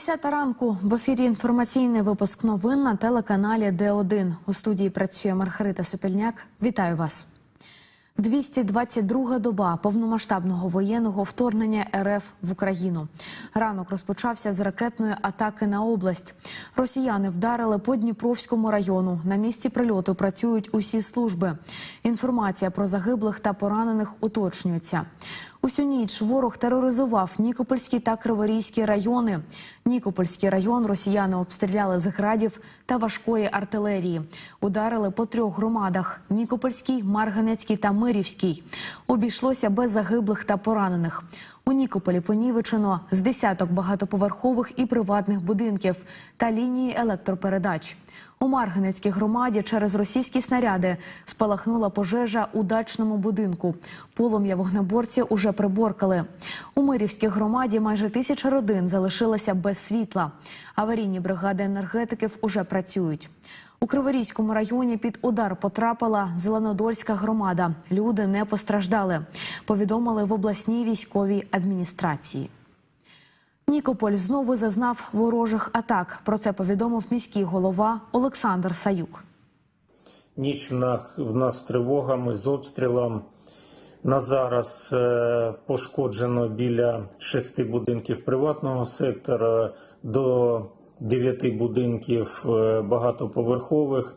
Десята ранку в ефірі інформаційний випуск новин на телеканалі Д1. У студії працює Маргарита Сопільняк. Вітаю вас. 222 доба повномасштабного воєнного вторгнення РФ в Україну. Ранок розпочався з ракетної атаки на область. Росіяни вдарили по Дніпровському району. На місці прильоту працюють усі служби. Інформація про загиблих та поранених уточнюється. Усю ніч ворог тероризував Нікопольський та Криворізький райони. Нікопольський район росіяни обстріляли з градів та важкої артилерії. Ударили по трьох громадах: Нікопольський, Марганецький та Мирівський. Обійшлося без загиблих та поранених. У Нікополі понівечено з десяток багатоповерхових і приватних будинків та лінії електропередач. У Марганецькій громаді через російські снаряди спалахнула пожежа у дачному будинку. Полум'я вогнеборці уже приборкали. У Мирівській громаді майже тисяча родин залишилася без світла. Аварійні бригади енергетиків уже працюють. У Криворізькому районі під удар потрапила Зеленодольська громада. Люди не постраждали. Повідомили в обласній військовій адміністрації. Нікополь знову зазнав ворожих атак. Про це повідомив міський голова Олександр Саюк. Ніч в нас, в з тривогами, з обстрілом. На зараз е, пошкоджено біля шести будинків приватного сектора, до дев'яти будинків е, багатоповерхових.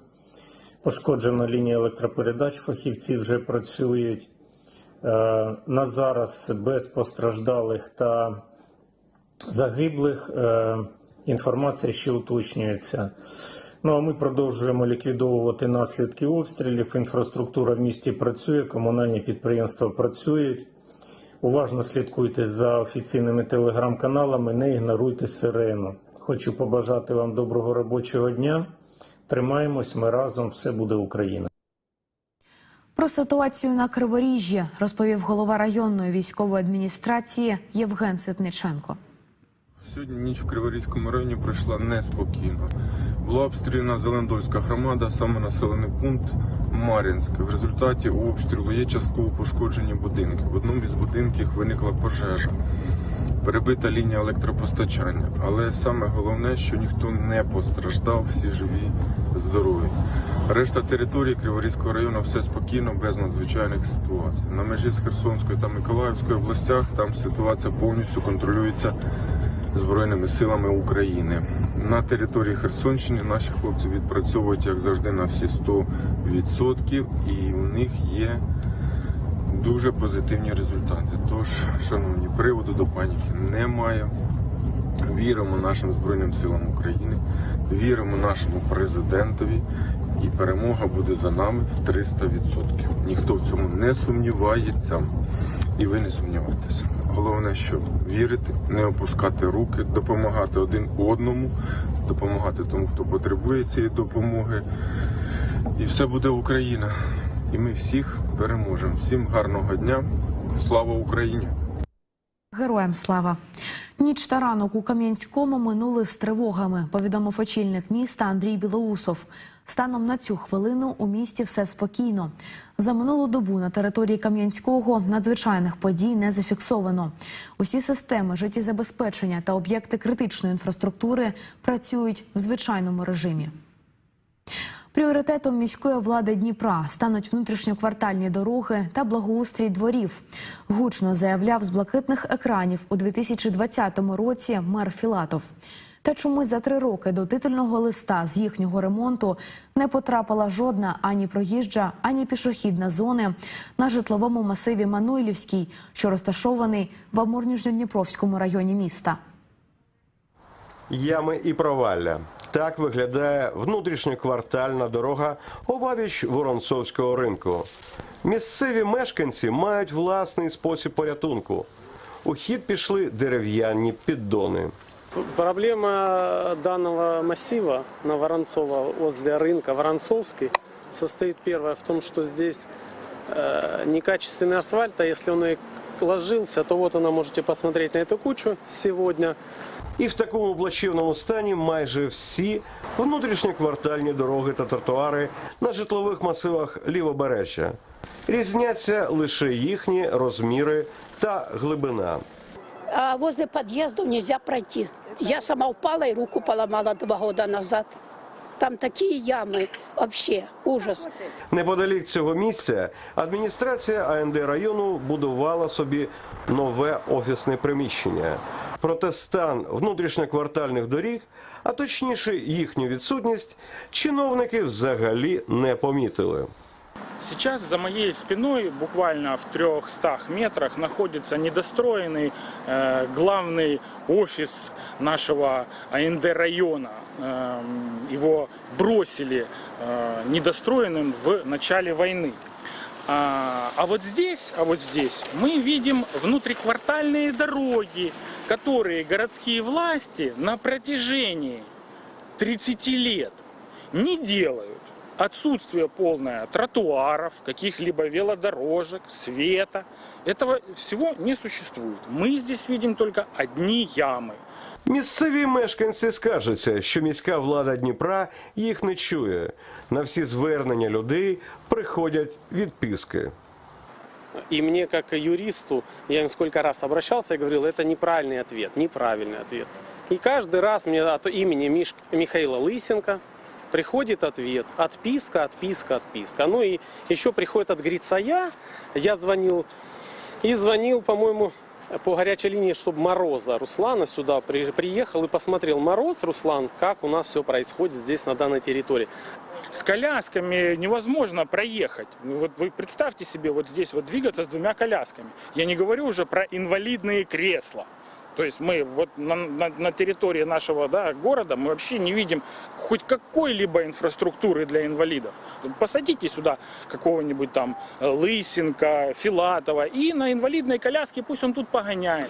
Пошкоджена лінія електропередач, фахівці вже працюють. Е, на зараз без постраждалих та загиблих. Е, інформація ще уточнюється. Ну а ми продовжуємо ліквідовувати наслідки обстрілів. Інфраструктура в місті працює, комунальні підприємства працюють. Уважно слідкуйте за офіційними телеграм-каналами, не ігноруйте сирену. Хочу побажати вам доброго робочого дня. Тримаємось, ми разом, все буде Україна. Про ситуацію на Криворіжжі розповів голова районної військової адміністрації Євген Ситниченко. Сьогодні ніч в Криворізькому районі пройшла неспокійно. Була обстріляна Зелендольська громада, саме населений пункт Мар'їнське. В результаті обстрілу є частково пошкоджені будинки. В одному із будинків виникла пожежа, перебита лінія електропостачання. Але саме головне, що ніхто не постраждав, всі живі, здорові. Решта території Криворізького району все спокійно, без надзвичайних ситуацій. На межі з Херсонською та Миколаївською областях там ситуація повністю контролюється Збройними силами України. На території Херсонщини наші хлопці відпрацьовують, як завжди, на всі 100%, і у них є дуже позитивні результати. Тож, шановні, приводу до паніки немає. Віримо нашим Збройним силам України, віримо нашому президентові, і перемога буде за нами в 300%. Ніхто в цьому не сумнівається, і ви не сумнівайтеся. Головне, що вірити, не опускати руки, допомагати один одному, допомагати тому, хто потребує цієї допомоги. І все буде Україна. І ми всіх переможемо. Всім гарного дня. Слава Україні! Героям слава! Ніч та ранок у Кам'янському минули з тривогами, повідомив очільник міста Андрій Білоусов. Станом на цю хвилину у місті все спокійно. За минулу добу на території Кам'янського надзвичайних подій не зафіксовано. Усі системи життєзабезпечення та об'єкти критичної інфраструктури працюють в звичайному режимі. Пріоритетом міської влади Дніпра стануть внутрішньоквартальні дороги та благоустрій дворів. Гучно заявляв з блакитних екранів у 2020 році мер Філатов. Та чомусь за три роки до титульного листа з їхнього ремонту не потрапила жодна ані проїжджа, ані пішохідна зони на житловому масиві Мануйлівський, що розташований в Амурніжньодніпровському районі міста Ями і провалля. Так виглядає внутрішньоквартальна дорога обабіч Воронцовського ринку. Місцеві мешканці мають власний спосіб порятунку. У хід пішли дерев'яні піддони. Проблема данного массива на Воронцово возле рынка Воронцовский состоит первое в том, что здесь э, некачественный асфальт, а если он и ложился, то вот она можете посмотреть на эту кучу сегодня. І в такому плачевному стані майже всі внутрішньоквартальні дороги та тротуари на житлових масивах лівобережжя. Різняться лише їхні розміри та глибина. а возле подъездов нельзя пройти. Я сама упала и руку поломала два года назад. Там такі ями, взагалі, ужас. Неподалік цього місця адміністрація АНД району будувала собі нове офісне приміщення. Проте стан внутрішньоквартальних доріг, а точніше їхню відсутність, чиновники взагалі не помітили. Сейчас за моей спиной, буквально в 300 метрах, находится недостроенный э, главный офис нашего АНД района. Эм, его бросили э, недостроенным в начале войны. А, а вот здесь, а вот здесь мы видим внутриквартальные дороги, которые городские власти на протяжении 30 лет не делают Отсутствие полное тротуаров, каких-либо велодорожек, света. Этого всего не существует. Мы здесь видим только одни ямы. Місцеві мешканці скаржаться, що міська влада Дніпра їх не чує. На всі звернення людей приходять відписки. И мне, как юристу, я им сколько раз обращался и говорил, это неправильный ответ, неправильный ответ. И каждый раз мне от имени Миш... Михаила Лысенко приходит ответ, отписка, отписка, отписка. Ну и еще приходит от Грицая, я звонил, и звонил, по-моему, по горячей линии, чтобы Мороза Руслана сюда при- приехал и посмотрел. Мороз, Руслан, как у нас все происходит здесь, на данной территории. С колясками невозможно проехать. Ну, Вот вы представьте себе вот здесь вот двигаться с двумя колясками. Я не говорю уже про инвалидные кресла. То есть мы вот на, на- на территории нашего да, города мы вообще не видим хоть какой-либо инфраструктуры для инвалидов. Посадите сюда какого-нибудь там э, Лысенко, Филатова и на инвалидной коляске пусть он тут погоняет.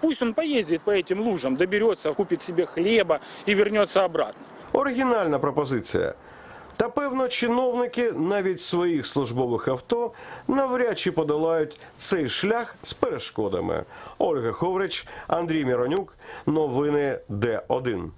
Пусть он поездит по этим лужам, доберется, купит себе хлеба и вернется обратно. Оригінальна пропозиція. Та певно, чиновники навіть своїх службових авто навряд чи подолають цей шлях з перешкодами. Ольга Ховрич, Андрій Міронюк. Новини Д1.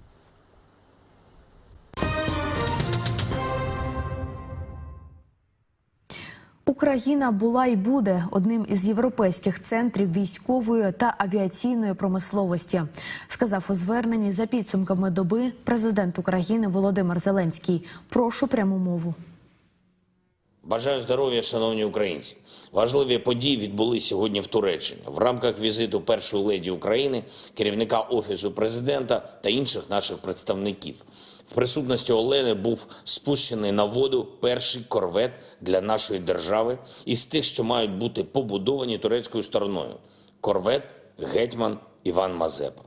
Україна була і буде одним із європейських центрів військової та авіаційної промисловості, сказав у зверненні за підсумками доби президент України Володимир Зеленський. Прошу пряму мову. Бажаю здоров'я, шановні українці. Важливі події відбулись сьогодні в Туреччині в рамках візиту першої леді України, керівника офісу президента та інших наших представників. Присутності Олени був спущений на воду перший корвет для нашої держави із тих, що мають бути побудовані турецькою стороною. Корвет гетьман Іван Мазепа.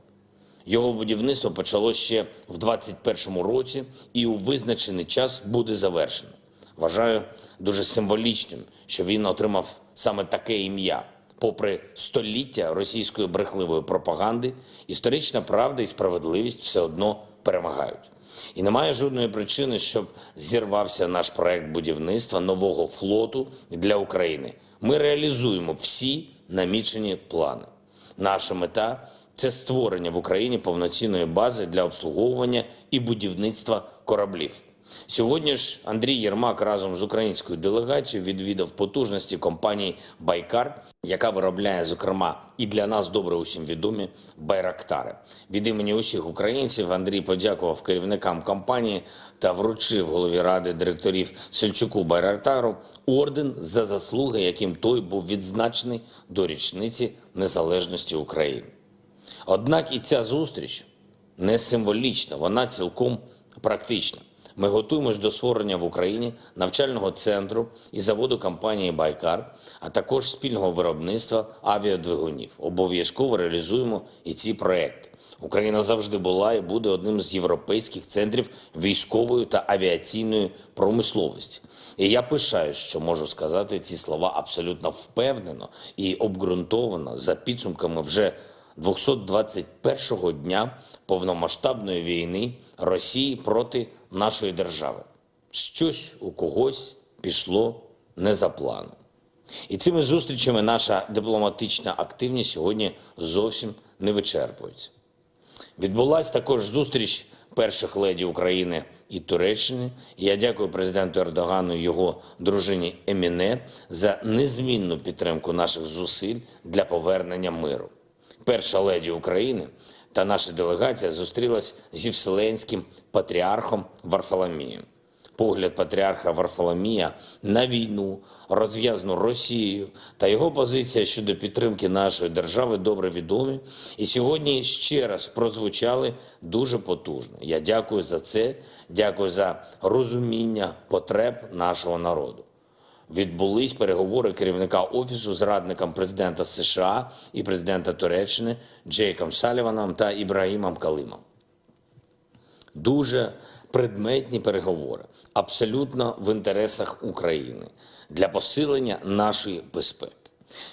Його будівництво почалося ще в 21-му році і у визначений час буде завершено. Вважаю дуже символічним, що він отримав саме таке ім'я. Попри століття російської брехливої пропаганди, історична правда і справедливість все одно перемагають. І немає жодної причини, щоб зірвався наш проект будівництва нового флоту для України. Ми реалізуємо всі намічені плани. Наша мета це створення в Україні повноцінної бази для обслуговування і будівництва кораблів. Сьогодні ж Андрій Єрмак разом з українською делегацією відвідав потужності компанії Байкар, яка виробляє, зокрема, і для нас добре усім відомі байрактари. Від імені усіх українців Андрій подякував керівникам компанії та вручив голові ради директорів Сельчуку Байрактару орден за заслуги, яким той був відзначений до річниці незалежності України. Однак і ця зустріч не символічна, вона цілком практична. Ми готуємось до створення в Україні навчального центру і заводу компанії Байкар, а також спільного виробництва авіадвигунів. Обов'язково реалізуємо і ці проекти. Україна завжди була і буде одним з європейських центрів військової та авіаційної промисловості. І я пишаюсь, що можу сказати ці слова абсолютно впевнено і обґрунтовано за підсумками вже 221-го дня повномасштабної війни Росії проти нашої держави. Щось у когось пішло не за планом. І цими зустрічами наша дипломатична активність сьогодні зовсім не вичерпується. Відбулася також зустріч перших леді України і Туреччини. Я дякую президенту Ердогану і його дружині Еміне за незмінну підтримку наших зусиль для повернення миру. Перша леді України та наша делегація зустрілась зі Вселенським патріархом Варфоломієм. Погляд патріарха Варфоломія на війну, розв'язану Росією та його позиція щодо підтримки нашої держави добре відомі. І сьогодні ще раз прозвучали дуже потужно. Я дякую за це, дякую за розуміння потреб нашого народу. Відбулись переговори керівника офісу з радником президента США і президента Туреччини Джейком Саліваном та Ібрагімом Калимом дуже предметні переговори, абсолютно в інтересах України для посилення нашої безпеки.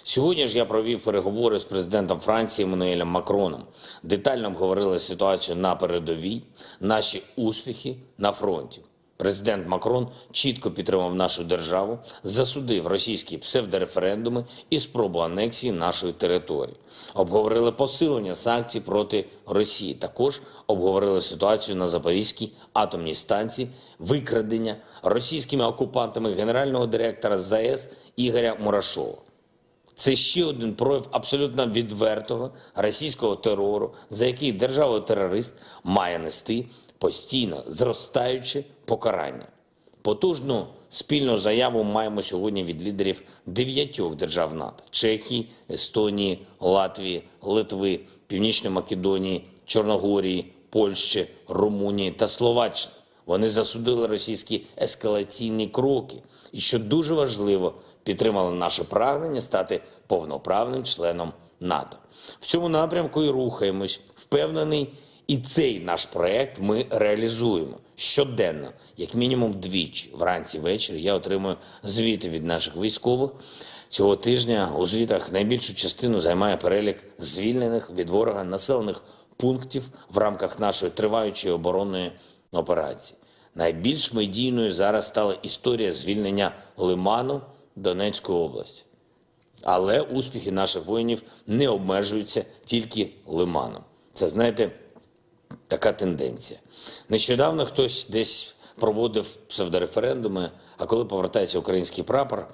Сьогодні ж я провів переговори з президентом Франції Еммануелем Макроном. Детально обговорили ситуацію на передовій, наші успіхи на фронті. Президент Макрон чітко підтримав нашу державу, засудив російські псевдореферендуми і спробу анексії нашої території. Обговорили посилення санкцій проти Росії. Також обговорили ситуацію на Запорізькій атомній станції, викрадення російськими окупантами генерального директора ЗАЕС Ігоря Мурашова. Це ще один прояв абсолютно відвертого російського терору, за який держава-терорист має нести постійно зростаюче покарання. Потужну спільну заяву маємо сьогодні від лідерів дев'ятьох держав НАТО: Чехії, Естонії, Латвії, Литви, Північної Македонії, Чорногорії, Польщі, Румунії та Словаччини. Вони засудили російські ескалаційні кроки і, що дуже важливо, підтримали наше прагнення стати повноправним членом НАТО. В цьому напрямку і рухаємось. Впевнений, і цей наш проект ми реалізуємо щоденно, як мінімум двічі. Вранці ввечері я отримую звіти від наших військових. Цього тижня у звітах найбільшу частину займає перелік звільнених від ворога населених пунктів в рамках нашої триваючої оборонної операції. Найбільш медійною зараз стала історія звільнення Лиману Донецької області. Але успіхи наших воїнів не обмежуються тільки Лиманом. Це, знаєте, така тенденція. Нещодавно хтось десь проводив псевдореферендуми, а коли повертається український прапор,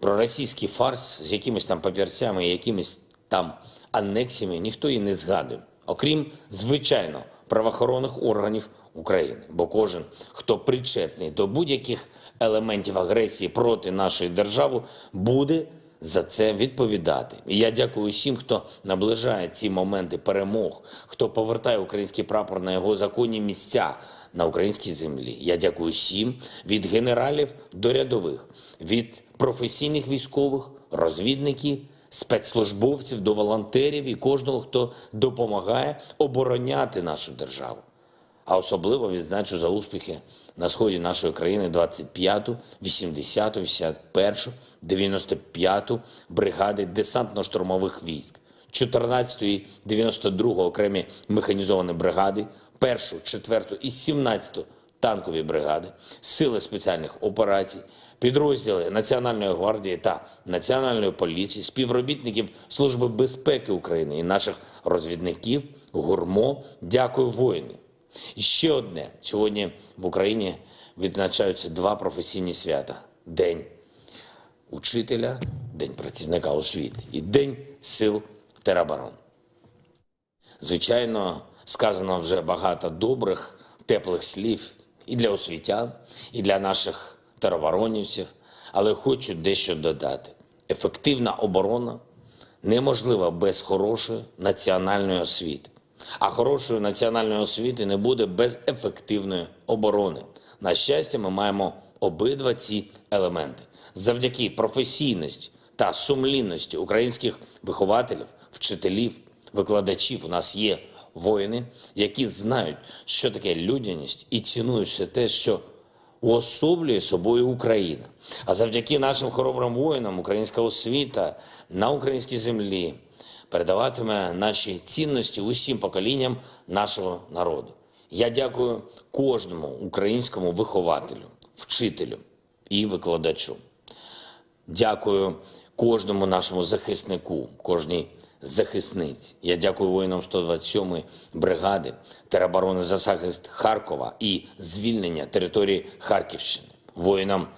про російський фарс з якимись там папірцями якимись там анексіями ніхто і не згадує, окрім, звичайно, правоохоронних органів України. Бо кожен, хто причетний до будь-яких елементів агресії проти нашої держави, буде за це відповідати. І я дякую всім, хто наближає ці моменти перемог, хто повертає український прапор на його законні місця на українській землі. Я дякую всім від генералів до рядових, від професійних військових, розвідників, спецслужбовців до волонтерів і кожного, хто допомагає обороняти нашу державу. А особливо відзначу за успіхи на сході нашої країни 25-ту, 80-ту, 81-ту, 95-ту бригади десантно-штурмових військ, 14-ту і 92-го окремі механізовані бригади, 1-шу, 4-ту і 17-ту танкові бригади, сили спеціальних операцій, підрозділи Національної гвардії та Національної поліції, співробітників Служби безпеки України і наших розвідників, гурмо. Дякую воїни. І ще одне. Сьогодні в Україні відзначаються два професійні свята: День учителя, День працівника освіти і День сил тероборон. Звичайно, сказано вже багато добрих, теплих слів і для освітян, і для наших тероборонівців, але хочу дещо додати. Ефективна оборона неможлива без хорошої національної освіти. А хорошої національної освіти не буде без ефективної оборони. На щастя, ми маємо обидва ці елементи. Завдяки професійності та сумлінності українських вихователів, вчителів, викладачів у нас є воїни, які знають, що таке людяність і цінують все те, що уособлює собою Україна. А завдяки нашим хоробрим воїнам українська освіта на українській землі передаватиме наші цінності усім поколінням нашого народу. Я дякую кожному українському вихователю, вчителю і викладачу. Дякую кожному нашому захиснику, кожній захисниці. Я дякую воїнам 127-ї бригади тероборони за захист Харкова і звільнення території Харківщини, воїнам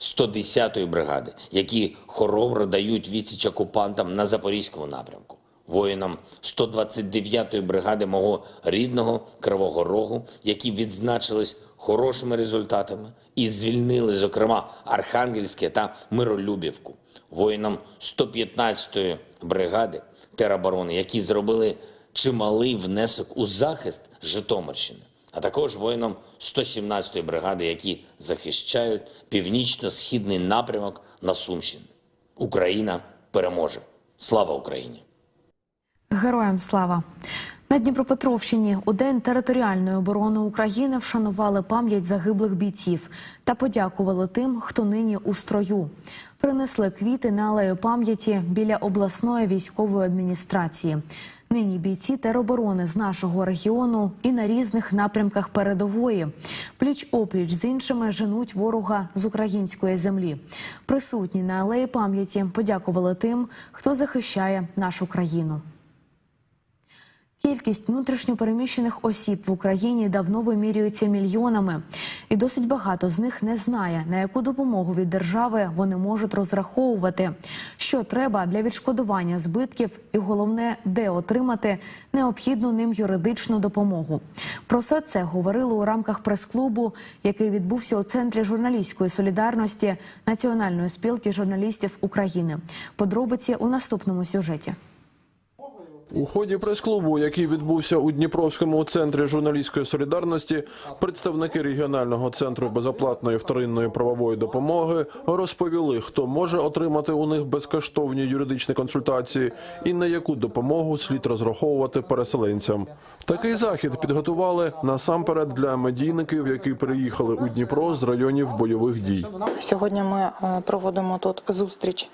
110-ї бригади, які хоробро дають відсіч окупантам на Запорізькому напрямку, воїнам 129-ї бригади мого рідного Кривого Рогу, які відзначились хорошими результатами і звільнили, зокрема, Архангельське та Миролюбівку, воїнам 115-ї бригади тероборони, які зробили чималий внесок у захист Житомирщини, а також воїнам 117-ї бригади, які захищають північно-східний напрямок на Сумщині. Україна переможе. Слава Україні! Героям слава! На Дніпропетровщині у День територіальної оборони України вшанували пам'ять загиблих бійців та подякували тим, хто нині у строю. Принесли квіти на алею пам'яті біля обласної військової адміністрації. Нині бійці тероборони з нашого регіону і на різних напрямках передової пліч опліч з іншими женуть ворога з української землі. Присутні на алеї пам'яті подякували тим, хто захищає нашу країну. Кількість внутрішньопереміщених осіб в Україні давно вимірюється мільйонами, і досить багато з них не знає, на яку допомогу від держави вони можуть розраховувати, що треба для відшкодування збитків, і головне, де отримати необхідну ним юридичну допомогу. Про все це говорили у рамках прес-клубу, який відбувся у центрі журналістської солідарності Національної спілки журналістів України. Подробиці у наступному сюжеті. У ході прес-клубу, який відбувся у Дніпровському центрі журналістської солідарності, представники регіонального центру безоплатної вторинної правової допомоги розповіли, хто може отримати у них безкоштовні юридичні консультації і на яку допомогу слід розраховувати переселенцям. Такий захід підготували насамперед для медійників, які приїхали у Дніпро з районів бойових дій. Сьогодні ми е, проводимо тут зустріч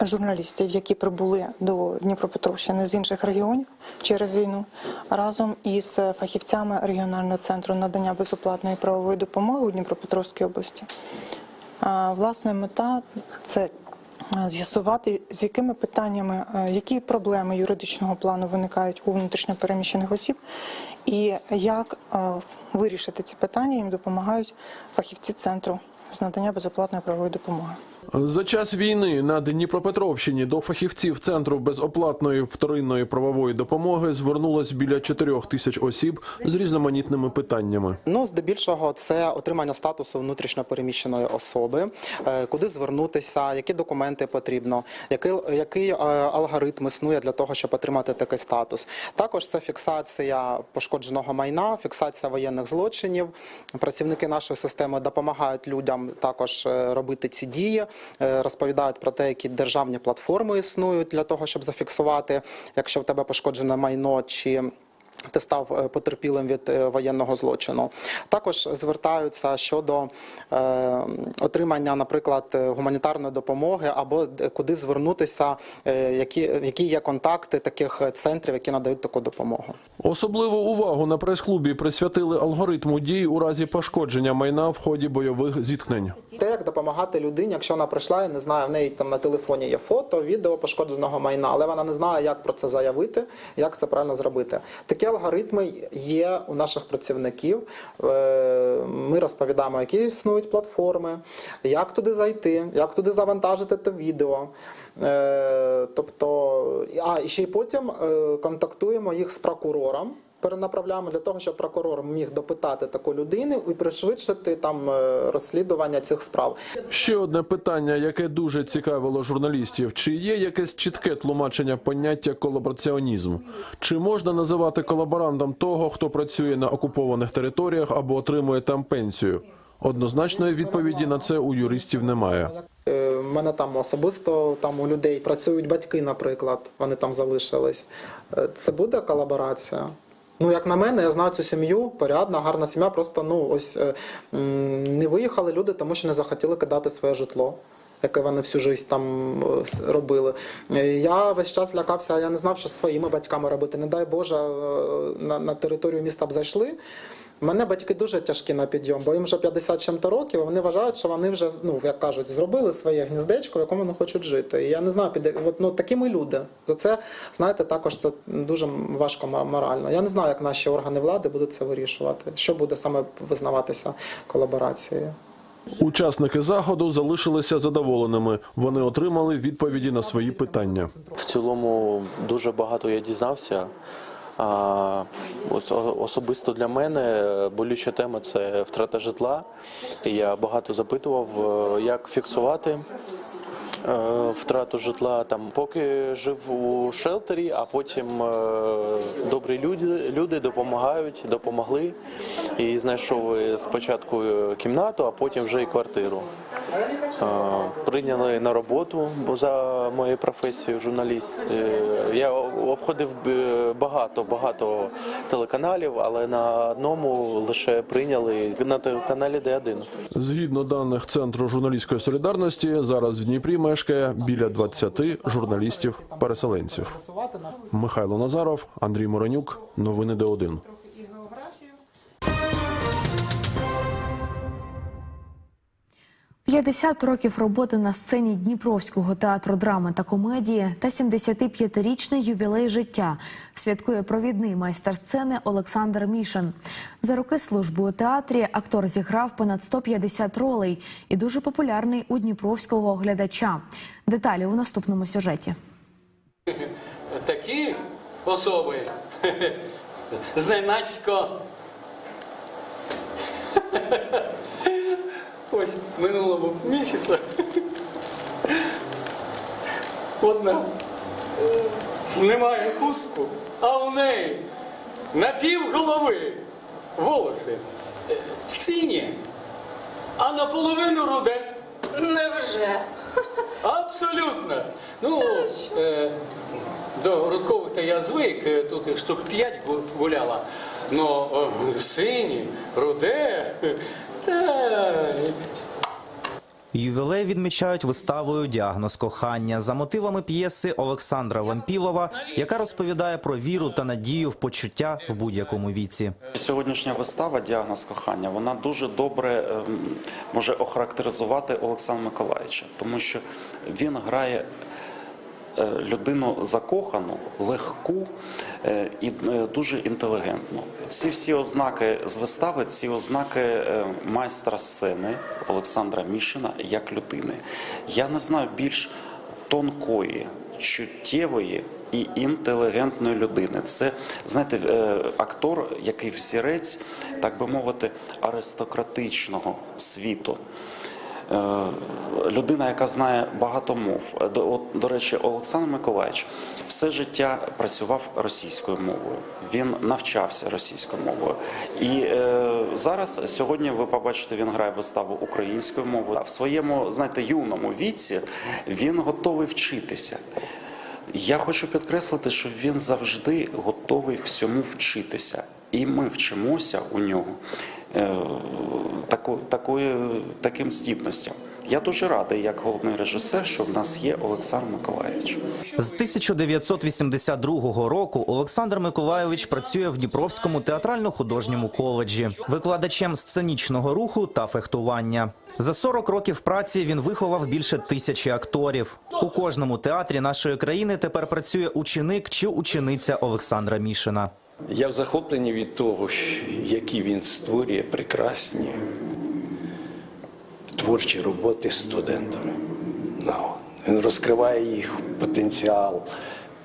журналістів, які прибули до Дніпропетровщини з інших регіонів через війну, разом із фахівцями регіонального центру надання безоплатної правової допомоги у Дніпропетровській області. А, Власне, мета це з'ясувати, з якими питаннями, які проблеми юридичного плану виникають у внутрішньопереміщених осіб, і як вирішити ці питання їм допомагають фахівці центру з надання безоплатної правової допомоги. За час війни на Дніпропетровщині до фахівців центру безоплатної вторинної правової допомоги звернулось біля 4 тисяч осіб з різноманітними питаннями. Ну, здебільшого, це отримання статусу внутрішньопереміщеної особи, е, куди звернутися, які документи потрібно, який, який е, алгоритм існує для того, щоб отримати такий статус. Також це фіксація пошкодженого майна, фіксація воєнних злочинів. Працівники нашої системи допомагають людям також е, робити ці дії, розповідають про те, які державні платформи існують для того, щоб зафіксувати, якщо в тебе пошкоджене майно чи ти став е, потерпілим від е, воєнного злочину. Також звертаються щодо е, отримання, наприклад, гуманітарної допомоги або куди звернутися, е, які, які є контакти таких центрів, які надають таку допомогу. Особливу увагу на прес-клубі присвятили алгоритму дій у разі пошкодження майна в ході бойових зіткнень. Те, як допомагати людині, якщо вона прийшла і не знає, в неї там на телефоні є фото, відео пошкодженого майна, але вона не знає, як про це заявити, як це правильно зробити. Такі алгоритми є у наших працівників. Е, Ми розповідаємо, які існують платформи, як туди зайти, як туди завантажити те відео. Е, Тобто, а ще й потім е, контактуємо їх з прокурором. Перенаправляємо для того, щоб прокурор міг допитати таку людину і пришвидшити там е, розслідування цих справ. Ще одне питання, яке дуже цікавило журналістів: чи є якесь чітке тлумачення поняття колабораціонізм? Чи можна називати колаборантом того, хто працює на окупованих територіях або отримує там пенсію? Однозначної відповіді на це у юристів немає. Е, В мене там особисто там у людей працюють батьки, наприклад, вони там залишились. Е, Це буде колаборація? Ну, як на мене, я знаю цю сім'ю, порядна, гарна сім'я. Просто ну ось е, не виїхали люди, тому що не захотіли кидати своє житло. Яке вони всю життя там е, робили. Е, Я весь час лякався, я не знав, що зі своїми батьками робити. Не дай Боже, на, на територію міста б зайшли. У мене батьки дуже тяжкі на підйом, бо їм вже 50 чим-то років, вони вважають, що вони вже, ну як кажуть, зробили своє гніздечко, в якому вони хочуть жити. І я не знаю, під от, ну, такі ми люди. За це, знаєте, також це дуже важко морально. Я не знаю, як наші органи влади будуть це вирішувати. Що буде саме визнаватися колаборацією. Учасники заходу залишилися задоволеними. Вони отримали відповіді на свої питання. В цілому дуже багато я дізнався. Особисто для мене е, болюча тема це втрата житла. Я багато запитував, е, як фіксувати втрату житла. Там поки жив у шелтері, а потім е, добрі люди, люди допомагають, допомогли. І знайшов е, спочатку е, кімнату, а потім вже і квартиру. Е, Прийняли на роботу, бо за моєю професією журналіст. Е, Я обходив е, багато багато телеканалів, але на одному лише прийняли на телеканалі Д1. Згідно даних Центру журналістської солідарності, зараз в Дніпрі мешкає біля 20 журналістів-переселенців. Михайло Назаров, Андрій Моронюк. Новини Д1. 50 років роботи на сцені Дніпровського театру драми та комедії та 75-річний ювілей життя святкує провідний майстер сцени Олександр Мішин. За роки служби у театрі актор зіграв понад 150 ролей і дуже популярний у дніпровського глядача. Деталі у наступному сюжеті. такі особи зненацько. Ось минулого місяця. Одна. Знімає хустку, а у неї на пів голови волоси. Сині, а наполовину руде. Невже? Абсолютно. Ну, е, до грудкових то я звик, е, тут їх штук п'ять гу- гуляла. Но е, сині, руде, та Ювілей відмічають виставою Діагноз кохання за мотивами п'єси Олександра Вампілова, яка розповідає про віру та надію в почуття в будь-якому віці. Сьогоднішня вистава Діагноз кохання вона дуже добре ем, може охарактеризувати Олександра Миколаївича, тому що він грає людину закохану, легку е, і е, дуже інтелігентну. Ці всі ознаки з вистави, ці ознаки е, майстра сцени Олександра Мішина як людини. Я не знаю більш тонкої, чуттєвої і інтелігентної людини. Це знаєте, е, актор, який взірець, так би мовити, аристократичного світу. Е, Людина, яка знає багато мов. Е, До, до речі, Олександр Миколаївич все життя працював російською мовою. Він навчався російською мовою. І е, зараз сьогодні ви побачите, він грає виставу українською мовою. А в своєму, знаєте, юному віці він готовий вчитися. Я хочу підкреслити, що він завжди готовий всьому вчитися. І ми вчимося у нього е, тако, такої, таким здібностям. Я дуже радий, як головний режисер, що в нас є Олександр Миколаївич. З 1982 року Олександр Миколайович працює в Дніпровському театрально-художньому коледжі, викладачем сценічного руху та фехтування. За 40 років праці він виховав більше тисячі акторів. У кожному театрі нашої країни тепер працює ученик чи учениця Олександра Мішина. Я в захопленні від того, які він створює прекрасні творчі роботи з студентами. Він розкриває їх потенціал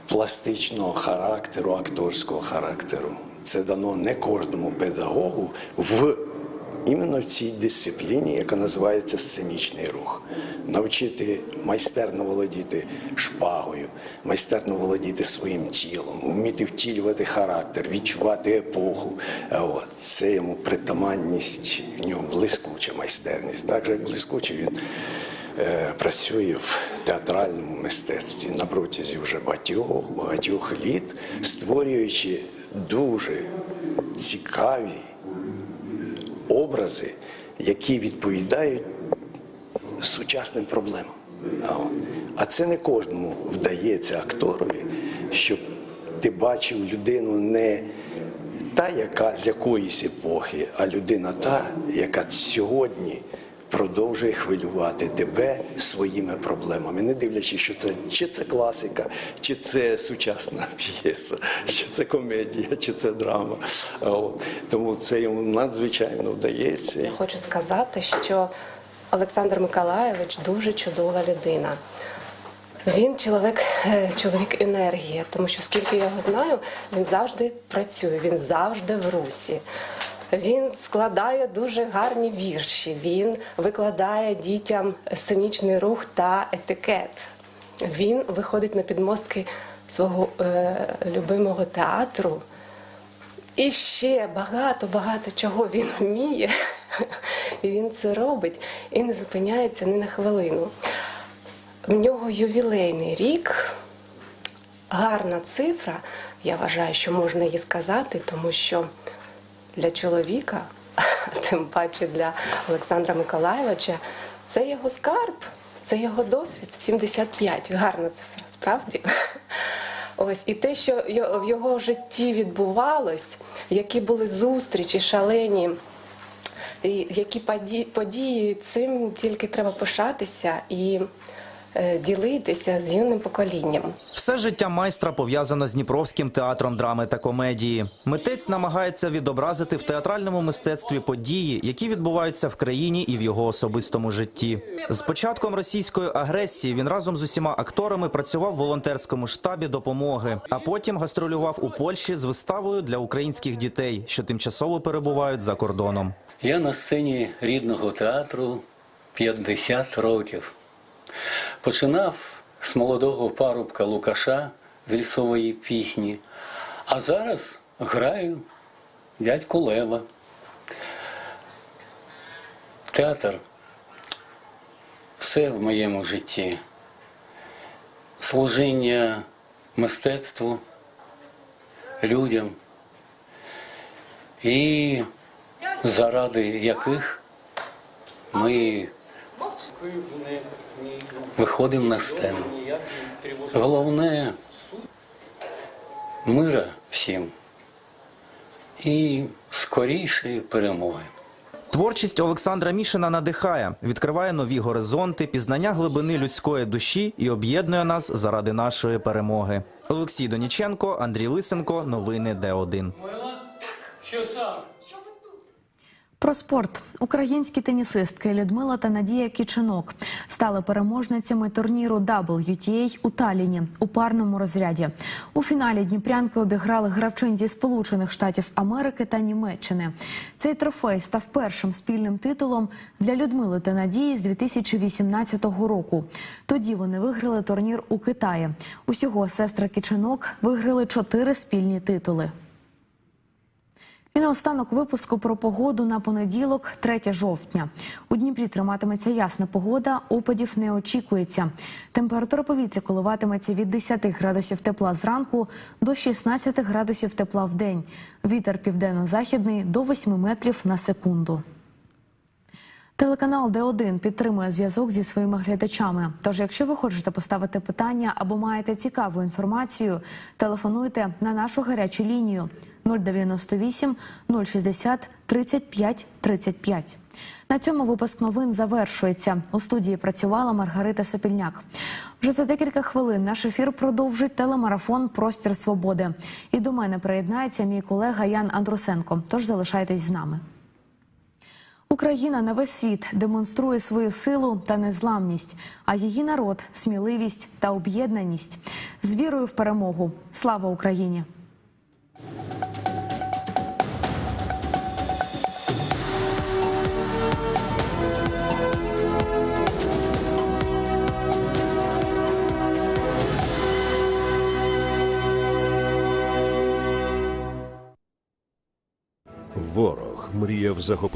пластичного характеру, акторського характеру. Це дано не кожному педагогу в іменно в цій дисципліні, яка називається сценічний рух. Навчити майстерно володіти шпагою, майстерно володіти своїм тілом, вміти втілювати характер, відчувати епоху. От це йому притаманність, в нього блискуча майстерність. Так же як блискуче він е, працює в театральному мистецтві на протязі вже багатьох багатьох літ, створюючи дуже цікаві образи, які відповідають сучасним проблемам. А це не кожному вдається акторові, щоб ти бачив людину не та, яка з якоїсь епохи, а людина та, яка сьогодні продовжує хвилювати тебе своїми проблемами, не дивлячись, що це чи це класика, чи це сучасна п'єса, чи це комедія, чи це драма. От. Тому це йому надзвичайно вдається. Я хочу сказати, що Олександр Миколаєвич дуже чудова людина. Він чоловік, е, чоловік енергії, тому що скільки я його знаю, він завжди працює, він завжди в русі. Він складає дуже гарні вірші. Він викладає дітям сценічний рух та етикет. Він виходить на підмостки свого е, любимого театру. І ще багато, багато чого він вміє. І він це робить і не зупиняється ні на хвилину. В нього ювілейний рік, гарна цифра. Я вважаю, що можна її сказати, тому що для чоловіка, тим паче для Олександра Миколаєвича, це його скарб, це його досвід. 75. Гарна цифра, справді. Ось і те, що в його житті відбувалось, які були зустрічі шалені, і які поді- події, цим тільки треба пишатися і ділитися з юним поколінням. Все життя майстра пов'язано з Дніпровським театром драми та комедії. Митець намагається відобразити в театральному мистецтві події, які відбуваються в країні і в його особистому житті. З початком російської агресії він разом з усіма акторами працював в волонтерському штабі допомоги, а потім гастролював у Польщі з виставою для українських дітей, що тимчасово перебувають за кордоном. Я на сцені рідного театру 50 років. Починав з молодого парубка Лукаша з лісової пісні, а зараз граю дядьку Лева. Театр все в моєму житті. Служіння мистецтву, людям і заради яких ми виходимо на сцену. Головне мира всім і скорішої перемоги. Творчість Олександра Мішина надихає, відкриває нові горизонти, пізнання глибини людської душі і об'єднує нас заради нашої перемоги. Олексій Доніченко, Андрій Лисенко. Новини Д1. Що сам? Про спорт українські тенісистки Людмила та Надія Кіченок стали переможницями турніру WTA у Талліні у парному розряді. У фіналі Дніпрянки обіграли гравчин зі Сполучених Штатів Америки та Німеччини. Цей трофей став першим спільним титулом для Людмили та Надії з 2018 року. Тоді вони виграли турнір у Китаї. Усього сестри Кіченок виграли чотири спільні титули. І наостанок випуску про погоду на понеділок, 3 жовтня. У Дніпрі триматиметься ясна погода, опадів не очікується. Температура повітря коливатиметься від 10 градусів тепла зранку до 16 градусів тепла в день. Вітер південно-західний до 8 метрів на секунду. Телеканал Д1 підтримує зв'язок зі своїми глядачами. Тож, якщо ви хочете поставити питання або маєте цікаву інформацію, телефонуйте на нашу гарячу лінію 098 060 35 35. На цьому випуск новин завершується. У студії працювала Маргарита Сопільняк. Вже за декілька хвилин наш ефір продовжить телемарафон Простір свободи. І до мене приєднається мій колега Ян Андрусенко. Тож залишайтесь з нами. Україна на весь світ демонструє свою силу та незламність, а її народ сміливість та об'єднаність з вірою в перемогу. Слава Україні! Ворог мріяв захопити.